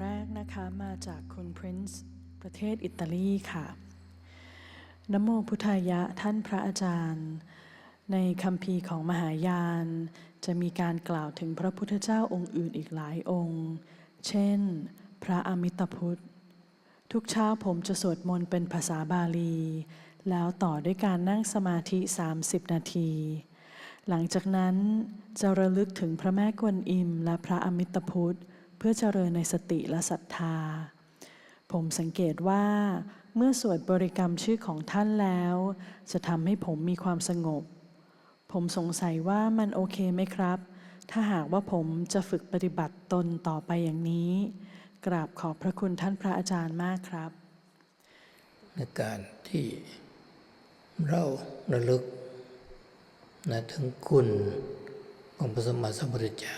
แรกนะคะมาจากคุณพรินซ์ประเทศอิตาลีค่ะนโมพุทธายะท่านพระอาจารย์ ในคำพีของมหายาน จะมีการกล่าวถึงพระพุทธเจ้าองค์อื่นอีกหลายองค์ เช่น พระอมิตพุทธ ทุกเช้าผมจะสวดมนต์เป็นภาษาบาลี แล้วต่อด้วยการนั่งสมาธิ 30 นาที หลังจากนั้นจะระลึกถึงพระแม่กวนอิมและพระอมิตพุทธ พื่อเจริญในสติและศรัทธา ผมสังเกตว่า เมื่อสวดบริกรรมชื่อของท่านแล้ว จะทำให้ผมมีความสงบ ผมสงสัยว่ามันโอเคไหมครับ ถ้าหากว่าผมจะฝึกปฏิบัติตนต่อไปอย่างนี้ กราบขอบพระคุณท่านพระอาจารย์มากครับ ในการที่เราระลึกนะถึงคุณของพระสมมาสัมพุทธเจ้า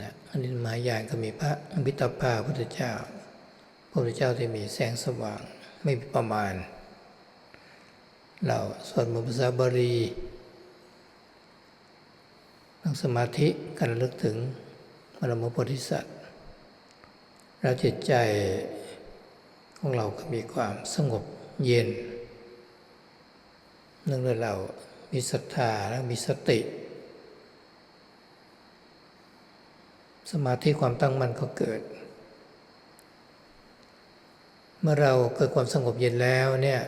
นะอันนี้มายานก็มีพระอมิตาภาพพุทธเจ้าพระพุทธเจ้าที่มีแสงสว่างไม่มีประมาณ เราสวดมนต์ภาษาบาลีนั่งสมาธิการระลึกถึงพระมโพธิสัตว์แล้วจิตใจของเราก็มีความสงบเย็นเนื่องด้วยเรามีศรัทธาและมีสติ สมาธิความตั้งมั่นก็เกิด เมื่อเราเกิดความสงบเย็นแล้วเนี่ย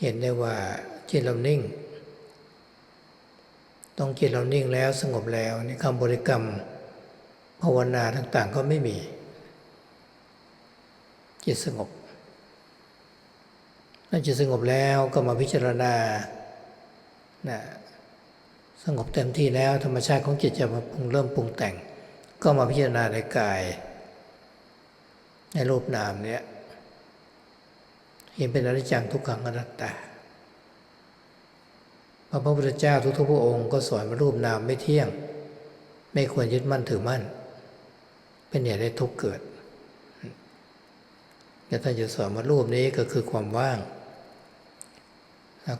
เห็นได้ว่าจิตเรานิ่ง ต้องจิตเรานิ่งแล้วสงบแล้วนี่คำบริกรรมภาวนาต่างๆก็ไม่มี จิตสงบเมื่อจิตสงบแล้วก็มาพิจารณานะสงบเต็มที่แล้วธรรมชาติของจิตจะมาปรุงเริ่มปรุงแต่ง ก็มาพิจารณาในกาย ในรูปนามเนี้ยเห็นเป็นอนิจจังทุกขังอนัตตาพระพุทธเจ้าทุกๆพระองค์ก็สอนว่ารูปนามไม่เที่ยง ไม่ควรยึดมั่นถือมั่น เป็นเหตุให้ทุกข์เกิดแล้วท่านจะสอนว่ารูปนี้ก็คือความว่าง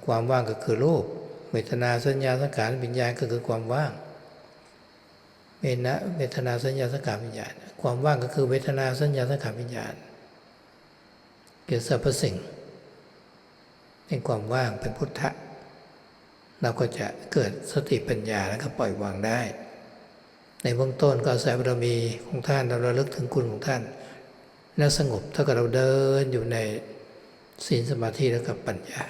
ความว่างก็คือรูปเวทนาสัญญาสังขารวิญญาณก็คือความว่าง เวนะเวทนาสัญญาสังขารวิญญาณ ความว่างก็คือเวทนาสัญญาสังขารวิญญาณ เกี่ยวสรรพสิ่ง เป็นความว่างเป็นพุทธะ เราก็จะเกิดสติปัญญาแล้วก็ปล่อยวางได้ ในเบื้องต้นก็อาศัยบารมีของท่านเราระลึกถึงคุณของท่าน แล้วสงบเท่ากับเราเดินอยู่ในศีลสมาธิแล้วกับปัญญา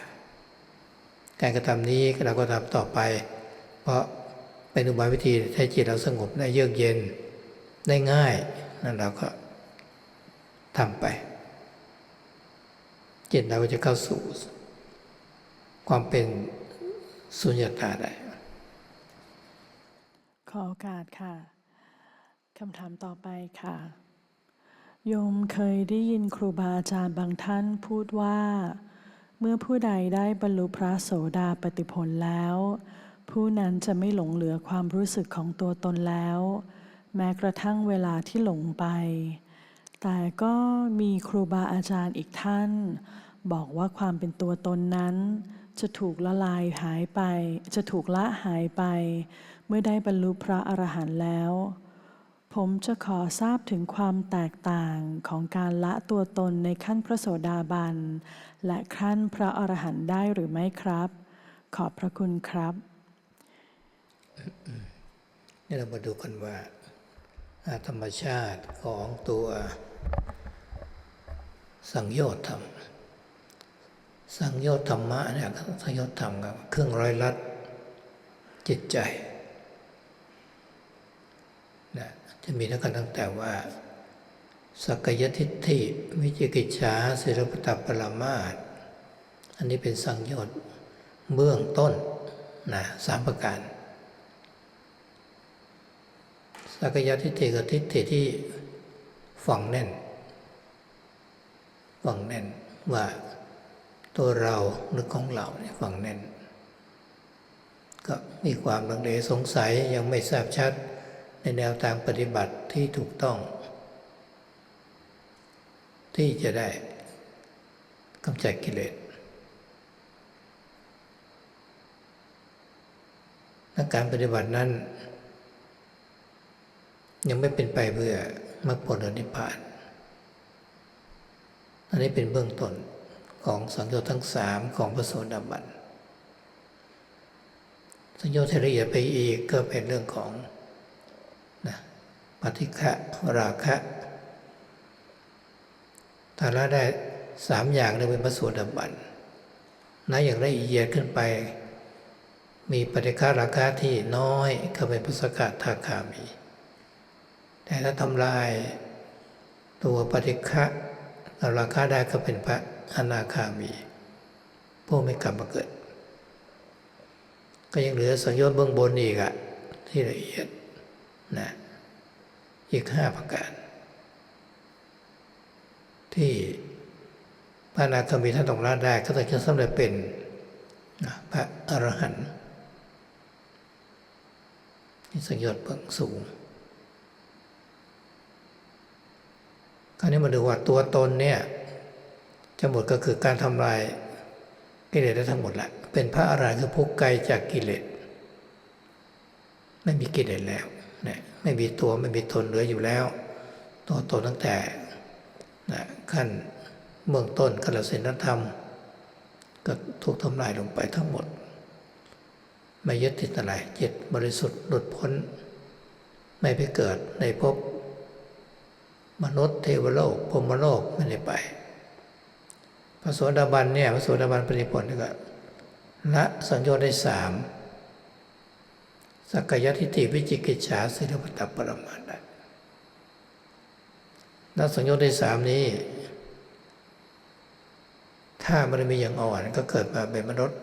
การกระทำนี้เราก็ทำต่อไป เพราะ เป็นอุบายวิธีให้จิตเราสงบได้เยือกเย็นได้ง่ายนั่นเราก็ทำไป จิตเราก็จะเข้าสู่ ความเป็นสุญญตาได้ ขอโอกาสค่ะคำถามต่อไปค่ะ โยมเคยได้ยินครูบาอาจารย์บางท่านพูดว่า เมื่อผู้ใดได้บรรลุพระโสดาปติผลแล้ว ผู้นั้นจะไม่หลงเหลือความรู้สึกของตัวตนแล้ว แม้กระทั่งเวลาที่หลงไป แต่ก็มีครูบาอาจารย์อีกท่าน บอกว่าความเป็นตัวตนนั้น จะถูกละลายหายไป จะถูกละหายไป เมื่อได้บรรลุพระอรหันต์แล้ว ผมจะขอทราบถึงความแตกต่างของการละตัวตนในขั้นพระโสดาบัน และขั้นพระอรหันต์ได้หรือไม่ครับ ขอบพระคุณครับ นี่เรามาดูกันว่าธรรมชาติของตัวสังโยชน์ธรรม สังโยชน์ธรรมะเนี่ยสังโยชน์ธรรมกับเครื่องร้อยลัดจิตใจนะจะมีทั้งกันตั้งแต่ว่า สักยทิฏฐิวิจิกิจฉาศิลปตปรมาสอันนี้เป็นสังโยชน์เบื้องต้นนะสามประการ สักยะทิฏฐิกับทิฏฐิที่ฝังแน่นฝังแน่นว่าตัวเราหรือของเราเนี่ยฝังแน่น ก็มีความลังเลสงสัยยังไม่ทราบชัดในแนวทางปฏิบัติที่ถูกต้อง ที่จะได้กำจัดกิเลสและการปฏิบัตินั้น ยังไม่เป็นไปเพื่อมรรคผลอนิพพาน อันนี้เป็นเบื้องต้นของสังโยชน์ทั้งสามของพระโสดาบันสังโยชน์ละเอียดไปอีกก็เป็นเรื่องของนะปฏิฆะราคะถ้าละได้สามอย่างเรียเป็นพระโสดาบันนะอย่างละเอียดขึ้นไป มีปฏิฆาราคะที่น้อยก็เป็นพุทธกาทาคามี แต่ถ้าทำลายตัวปฏิฆะราคะได้ก็เป็นพระอนาคามีผู้ไม่กลับมาเกิด ก็ยังเหลือสังโยชน์เบื้องบนอีกอะที่ละเอียดนะอีกห้าประการ ที่พระอนาคามีท่านต้องละได้ ก็จะสำเร็จเป็นพระอรหันต์สังโยชน์เบื้องสูง คราวนี้มาดูว่าตัวตนเนี่ยจะหมดก็คือการทำลายกิเลสได้ทั้งหมดแหละเป็นพระอรหันต์คือผู้ไกลจากกิเลสไม่มีกิเลสแล้วนี่ยไม่มีตัวไม่มีตนเหลืออยู่แล้ว ตัวตนตั้งแต่นะขั้นเบื้องต้นกลสินธรรม ก็ถูกทำลายลงไปทั้งหมด ไม่ยึดติดอะไรจิตบริสุทธิ์หลุดพ้น ไม่ไปเกิดในภพ มนุษย์เทวโลกพรมโลกไม่ได้ไป พระโสดาบันเนี่ยพระโสดาบันปฏิผลก็ละสัญญาได้สามสักยทิฏฐิวิจิกิจฉาสิรปตตปรมาได้ละสัญญาได้สามนี้ ถ้ามันมีอย่างอ่อนก็เกิดมาเป็นมนุษย์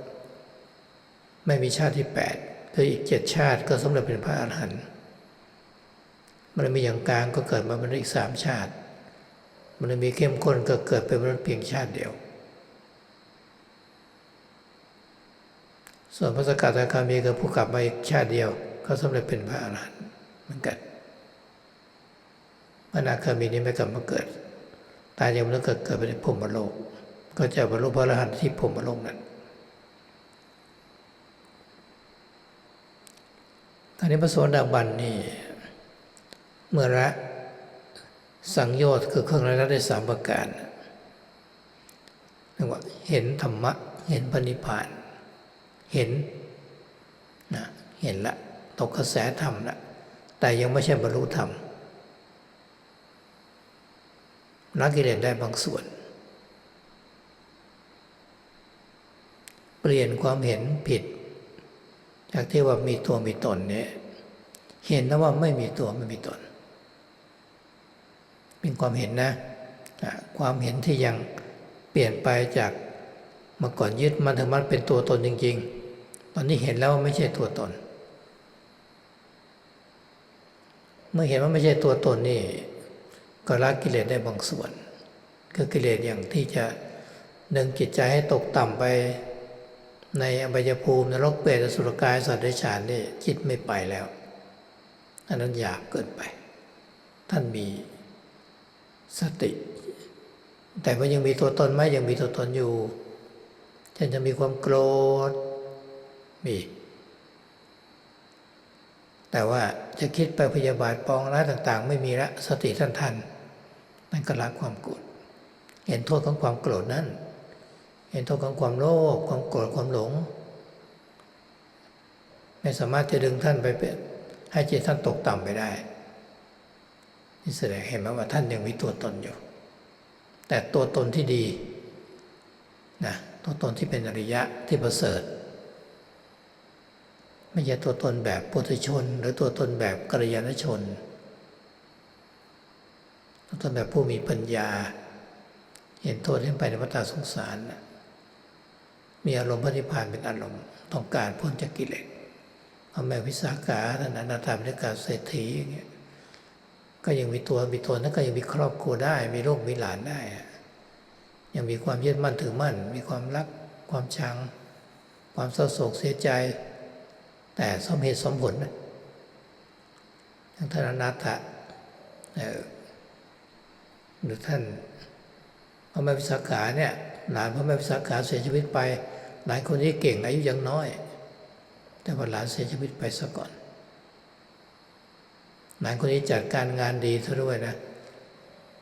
ไม่มีชาติที่แปดคืออีกเจ็ดชาติก็สำเร็จเป็นพระอรหันต์ มันมีอย่างกลางก็เกิดมาเป็นอีกสามชาติ มันมีเข้มข้นก็เกิดเป็นมนุษย์เพียงชาติเดียว ส่วนพระสกทาคามีก็ผู้กลับมาอีกชาติเดียว ก็สำเร็จเป็นพระอรหันต์เหมือนกันพระอนาคามีนี้ไม่กลับมาเกิด ตายยังไม่เกิดเกิดไปในพรหมโลก ก็จะบรรลุพระอรหันต์ที่พรหมโลกนั้นตอนนี้พระโสดาบันนี่ เมื่อละสังโยชน์คือเครื่องละได้สามประการเรียกว่าเห็นธรรมะ เห็นพระนิพพาน เห็นนะเห็นละตกกระแสธรรมละแต่ยังไม่ใช่บรรลุธรรมละกิเลสได้บางส่วน เปลี่ยนความเห็นผิด จากที่ว่ามีตัวมีตนเนี่ยเห็นนะว่าไม่มีตัวไม่มีตน เป็นความเห็นนะ ความเห็นที่ยังเปลี่ยนไปจากเมื่อก่อนยึดมันถึงมันเป็นตัวตนจริง ๆ ตอนนี้เห็นแล้วว่าไม่ใช่ตัวตน เมื่อเห็นว่าไม่ใช่ตัวตนนี่ก็ละกิเลสได้บางส่วนคือกิเลสอย่างที่จะดึงจิตใจให้ตกต่ำไปในอบายภูมินรกเปรตอสุรกายสัตว์เดรัจฉานนี่จิตไม่ไปแล้วอันนั้นหยาบเกินไป ท่านมี ติ แต่ว่ายังมีตัวตนไหมยังมีตัวตนอยู่เช่นจะมีความโกรธมี แต่ว่าจะคิดไปพยาบาทปองร้ายต่าง ๆ ไม่มีละสติท่านทันนั่นก็ละความโกรธเห็นโทษของความโกรธนั้น เห็นโทษของความโลภความโกรธความหลง ไม่สามารถจะดึงท่านไปเป็นให้จิตท่านตกต่ำไปได้ นี่แสดงเห็นไหมว่าท่านยังมีตัวตนอยู่ แต่ตัวตนที่ดีนะตัวตนที่เป็นอริยะที่ประเสริฐ ไม่ใช่ตัวตนแบบปุถุชน หรือตัวตนแบบกัลยาณชน ตัวตนแบบผู้มีปัญญา เห็นโทษเห็นไปในวัฏสงสาร มีอารมณ์พระนิพานเป็นอารมณ์ต้องการพ้นจากกิเลสพ่อแม่วิสาขาท่านอนาถามฤกาเศรษฐีอย่างเงี้ย ก็ยังมีตัวมีตนแล้วก็ยังมีครอบครัวได้ มีลูกมีหลานได้ ยังมีความยึดมั่นถือมั่น มีความรักความชัง ความเศร้าโศกเสียใจ แต่สมเหตุสมผลนะอย่างทนาถะหรือท่านพระแม่วิสาขาเนี่ยหลานพระแม่วิสาขาเสียชีวิตไป หลายคนที่เก่งอายุยังน้อย แต่ว่าหลานเสียชีวิตไปซะก่อน หมายคนนี้จัดการงานดีซะด้วยนะ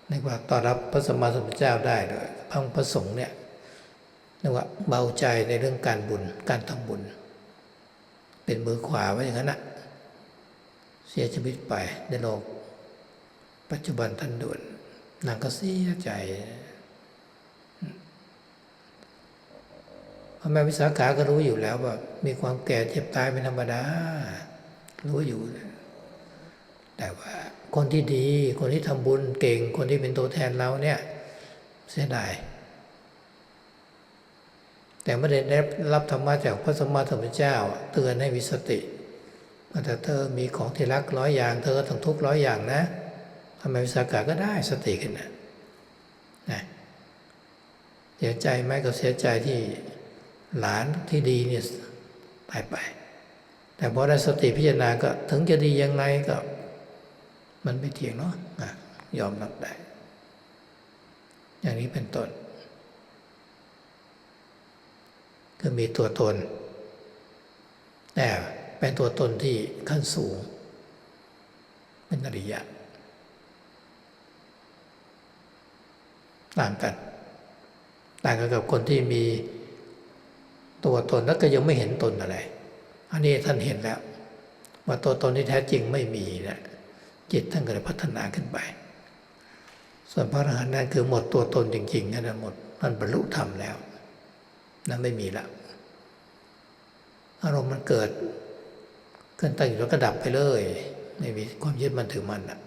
นึกว่าต้อนรับพระสมมาสัมพุทธเจ้าได้ด้วยพระพระสงฆ์เนี่ยนึกว่าเบาใจในเรื่องการบุญการทำบุญ เป็นมือขวาไว้อย่างนั้นนะเสียชีวิตไปในโลก ปัจจุบันทันด่วนนางก็เสียใจพ่อแม่วิสาขาก็รู้อยู่แล้วว่า มีความแก่เจ็บตายเป็นธรรมดา รู้อยู่ แต่ว่าคนที่ดี คนที่ทำบุญเก่ง คนที่เป็นตัวแทนเราเนี่ยเสียดายแต่ไม่ได้ได้รับธรรมะจากพระสมมาสัมพุทธเจ้า เตือนให้มีสติว่าถ้าเธอมีของที่รักร้อยอย่าง เธอก็ต้องทุกข์ร้อยอย่างนะทำไมวิสาขาก็ได้สติขึ้นนะนะเสียใจไหมก็เสียใจที่หลานที่ดีเนี่ยตายไป แต่พอได้สติพิจารณาก็ถึงจะดียังไงก็ มันไม่เที่ยงเนาะอะยอมรับได้ อย่างนี้เป็นต้นคือมีตัวตน แต่เป็นตัวตนที่ขั้นสูง เป็นอริยะต่างกัน ต่างกันกับคนที่มีตัวตนแล้วก็ยังไม่เห็นตนอะไร อันนี้ท่านเห็นแล้ว ว่าตัวตนที่แท้จริงไม่มีนะ จิตท่านก็เลยพัฒนาขึ้นไป ส่วนพระอรหันต์นั่นคือหมดตัวตนจริงๆนั่นะหมดมันบรรลุธรรมแล้วนั่นไม่มีละอารมณ์มันเกิดขึ้นตั้งอยู่แล้วก็ดับไปเลย ไม่มีความยึดมันถือมันอะ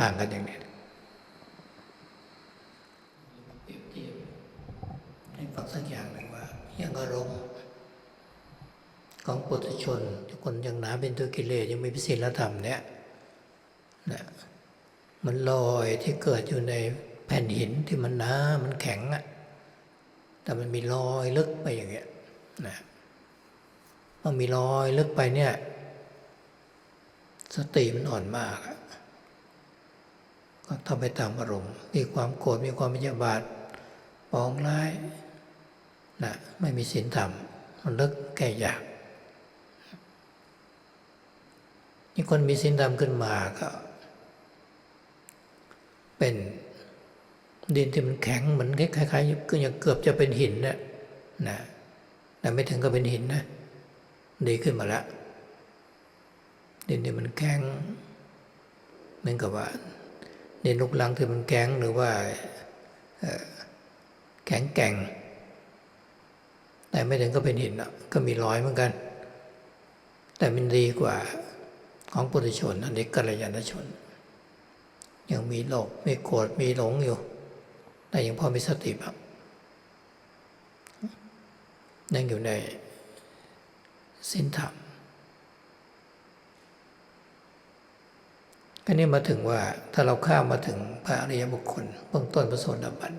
ต่างกันอย่างนี้ให้ฟังสักอย่างหนึ่งว่าอย่างอารมณ์ ของปุถุชนคนยังหนาเป็นตัวกิเลสยังไม่พิศีลธรรมเนี่ยนะมันลอยที่เกิดอยู่ในแผ่นหินที่มันหนามันแข็งอะแต่มันมีรอยลึกไปอย่างเงี้ยนะมันมีรอยลึกไปเนี่ย สติมันอ่อนมากก็ทำไปตามอารมณ์มีความโกรธมีความพยาบาทปองร้ายนะไม่มีศีลธรรมมันลึกแก่ยาก นี่คนมีศีลธรรมขึ้นมาก็ เป็นดินที่มันแข็งเหมือนคล้ายๆก็ยังเกือบจะเป็นหินนะนะแต่ไม่ถึงก็เป็นหินนะ ดีขึ้นมาแล้วดินที่มันแข็งเหมือนกับว่าดินลูกลังที่มันแข็งหรือว่าแข็งแกร่งแต่ไม่ถึงก็เป็นหินอะก็มีรอยเหมือนกัน แต่มันดีกว่า ของปุถุชน อันนี้กัลยาณชน ยังมีโลภมีโกรธมีหลงอยู่ แต่ยังพอมีสติแบบยังอยู่ในสินธรรมก็นี้มาถึงว่าถ้าเราข้ามมาถึงพระอริยบุคคลเบื้องต้นพระโสดาบัน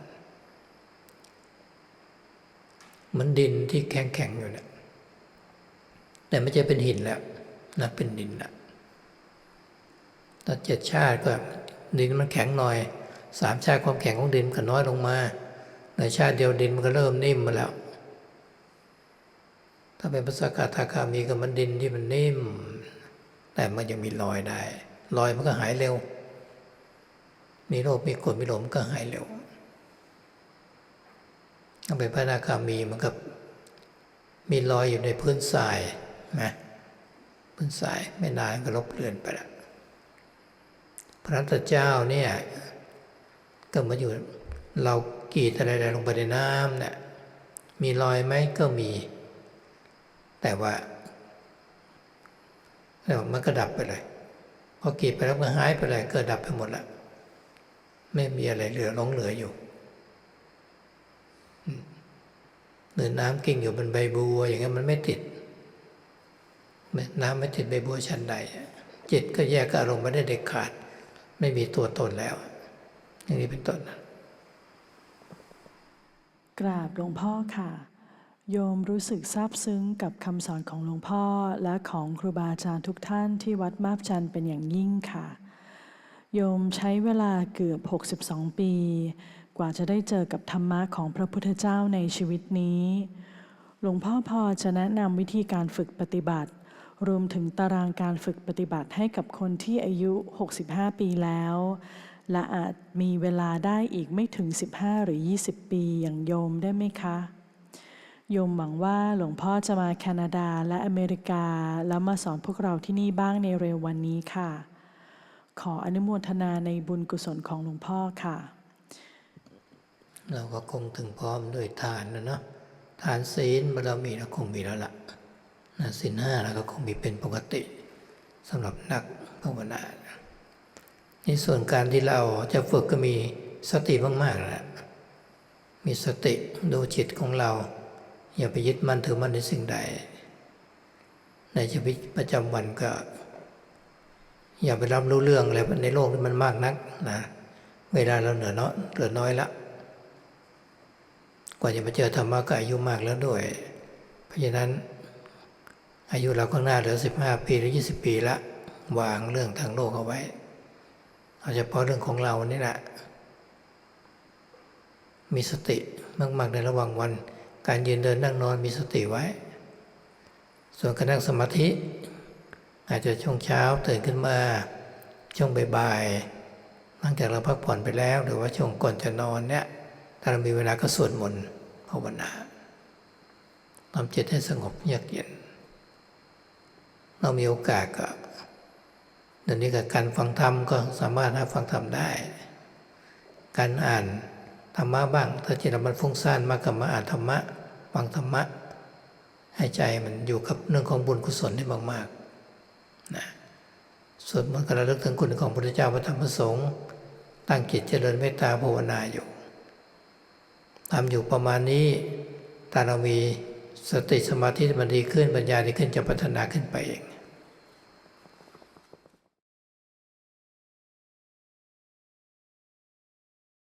เหมือนดินที่แข็งแข็งอยู่เนี่ยแต่ไม่ใช่เป็นหินแล้วนะเป็นดินนะต อนเจ็ดชาติก็ดินมันแข็งหน่อยสามชาติความแข็งของดินก็น้อยลงมา ในชาติเดียวดินมันก็เริ่มนิ่มมาแล้ว ถ้าเป็นภาษากาทาคามีก็มันดินที่มันนิ่ม แต่มันยังมีรอยได้รอยมันก็หายเร็ว มีโรคมีกดมีหลมก็หายเร็วถ้าเป็นพระนาคามีมันก็มีรอยอยู่ในพื้นทรายนะพื้นทรายไม่นานก็ลบเลือนไปแล้ว พระนัตเจ้าเนี่ยก็มาอยู่เรากรีดอะไรๆลงไปในน้ำเนี่ยมีรอยไหมก็มี แต่ว่าแต่ว่ามันก็ดับไปเลยพอกรีดไปแล้วก็หายไปเลยเกิดดับไปหมดแล้วไม่มีอะไรเหลือหลงเหลืออยู่หรือน้ำกิ่งอยู่บนใบบัว อย่างนี้นมันไม่ติดน้ำไม่ติดใบบัวชั้นใดจิตก็แยกอารมณ์ไม่ได้เด็ดขาด ไม่มีตัวตนแล้ว อย่างนี้เป็นต้นกราบหลวงพ่อค่ะ โยมรู้สึกซาบซึ้งกับคำสอนของหลวงพ่อและของครูบาอาจารย์ทุกท่านที่วัดมาบจันทร์เป็นอย่างยิ่งค่ะ โยมใช้เวลาเกือบ 62 ปี กว่าจะได้เจอกับธรรมะของพระพุทธเจ้าในชีวิตนี้ หลวงพ่อพอจะแนะนำวิธีการฝึกปฏิบัติ รวมถึงตารางการฝึกปฏิบัติให้กับคนที่อายุ 65 ปีแล้ว และอาจมีเวลาได้อีกไม่ถึง 15 หรือ 20 ปีอย่างโยมได้ไหมคะ โยมหวังว่าหลวงพ่อจะมาแคนาดาและอเมริกา แล้วมาสอนพวกเราที่นี่บ้างในเร็ววันนี้ค่ะ ขออนุโมทนาในบุญกุศลของหลวงพ่อค่ะ เราก็คงถึงพร้อมด้วยทานนะเนาะทานศีลบารมีเราคงมีแล้วล่ะ นะศีลห้าเราก็คงมีเป็นปกติสำหรับนักภาวนาในส่วนการที่เราจะฝึกก็มีสติมากๆแหละมีสติดูจิตของเรา อย่าไปยึดมั่นถือมั่นในสิ่งใด ในชีวิตประจำวันก็ อย่าไปรับรู้เรื่องอะไรในโลกที่มันมากนักนะเวลาเราเหลือน้อยเหลือน้อยละกว่าจะมาเจอธรรมะก็อายุมากแล้วด้วย เพราะฉะนั้น อายุเราข้างหน้าเหลือสิบห้าปีหรือยี่สิบปีละ วางเรื่องทางโลกเอาไว้ เอาเฉพาะเรื่องของเรานี่แหละ มีสติมากๆในระหว่างวัน การยืนเดินนั่งนอนมีสติไว้ ส่วนการนั่งสมาธิ อาจจะช่วงเช้าตื่นขึ้นมา ช่วงบ่ายๆหลังจากเราพักผ่อนไปแล้ว หรือว่าช่วงก่อนจะนอนเนี่ยถ้าเรามีเวลาก็สวดมนต์ภาวนาทำจิตให้สงบเยือกเย็น เรามีโอกาสก็เดี๋ยวนี้กับการฟังธรรมก็สามารถหาฟังธรรมได้ การอ่านธรรมะบ้าง ถ้าจิตมันฟุ้งซ่านมากก็มาอ่านธรรมะฟังธรรมะ ให้ใจมันอยู่กับเรื่องของบุญกุศลได้มากๆนะสวดมนต์กระลึกถึงคุณของพระพุทธเจ้าพระธรรมพระสงฆ์ตั้งจิตเจริญเมตตาภาวนาอยู่ทำอยู่ประมาณนี้ถ้าเรามีสติสมาธิมันดีขึ้นปัญญาดีขึ้นจะพัฒนาขึ้นไปเอง